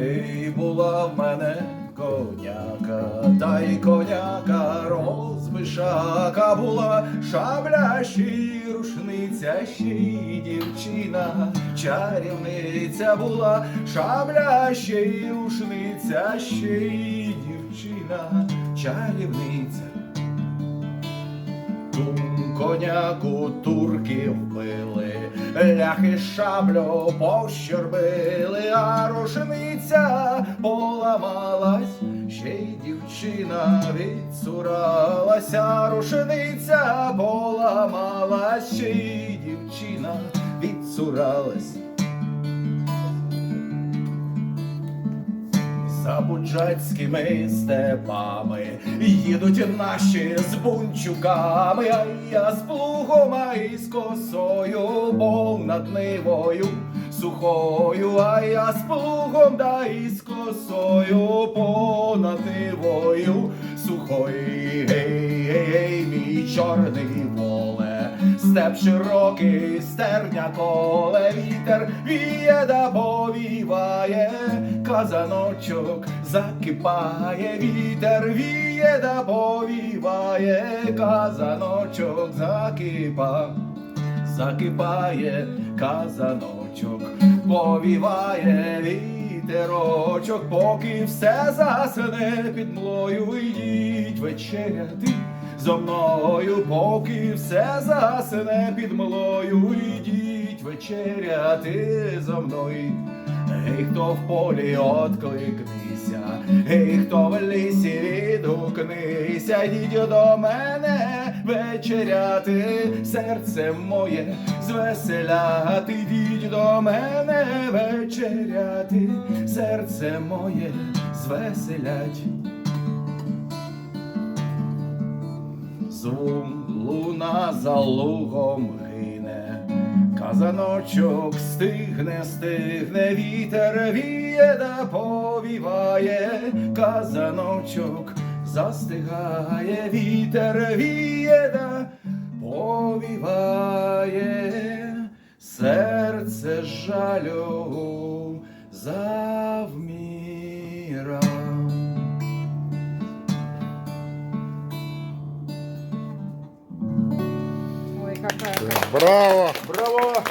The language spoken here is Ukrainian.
Гей, була в мене коняка, та й коняка розбишака була, шабля ще й рушниця, ще й дівчина, чарівниця була, шабля ще й рушниця, ще й дівчина, чарівниця. Коняку турки вбили, ляхи шаблю пощербили, а рушниця поламалась, ще й дівчина відсуралася, рушниця поламалась, ще й дівчина відцуралась. За буджацькими степами. Їдуть наші з бунчуками, а я з плугом, а й з косою, бо над нивою сухою, а я з плугом, да й з косою, понад нивою сухою. Гей, гей, мій чорний воле, степ широкий, стерня коле, вітер віє да повіває, казаночок закипає, вітер віє да повіває, казаночок закипа, закипає, казаночок, повіває вітерочок, поки все засне під млою, йдіть вечеряти. Зо мною, поки все засне під млою, йдіть вечеряти зо мною. Гей, хто в полі откликнися, гей, хто в лісі відгукнися, йдіть до мене вечеряти, серце моє звеселяти, йдіть до мене вечеряти, серце моє звеселять. Зум луна за лугом гине, казаночок стигне, стигне, вітер віє да повіває, казаночок застигає, вітер віє да повіває, серце жалю завміра. Браво! Браво!